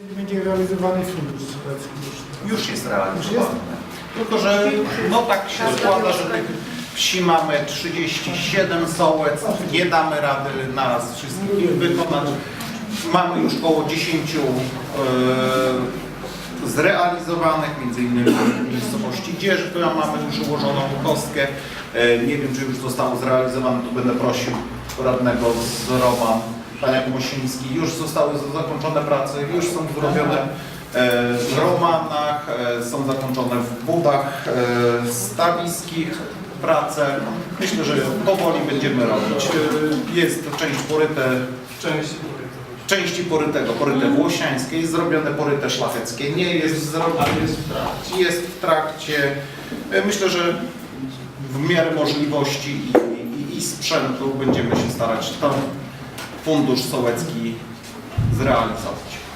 Będzie realizowany fundusz już? Już jest realizowany. Tylko, że no tak się składa, że tych wsi mamy 37 sołec, nie damy rady naraz wszystkich ich wykonać. Mamy już około 10 e, zrealizowanych, między innymi w miejscowości Dzierż, która mamy już ułożoną kostkę. E, nie wiem, czy już zostało zrealizowane, tu będę prosił radnego z Roma, pania Mosiński. Już zostały zakończone prace, już są zrobione e, w Romanach, e, są zakończone w Budach e, stawiskich prace. Myślę, że powoli będziemy robić. Jest część poryte Część części porytego, poryte włosiańskie, jest zrobione poryte szlacheckie, nie jest zrobione, jest w trakcie. Jest w trakcie. Myślę, że w miarę możliwości i, i, i sprzętu będziemy się starać ten fundusz sołecki zrealizować.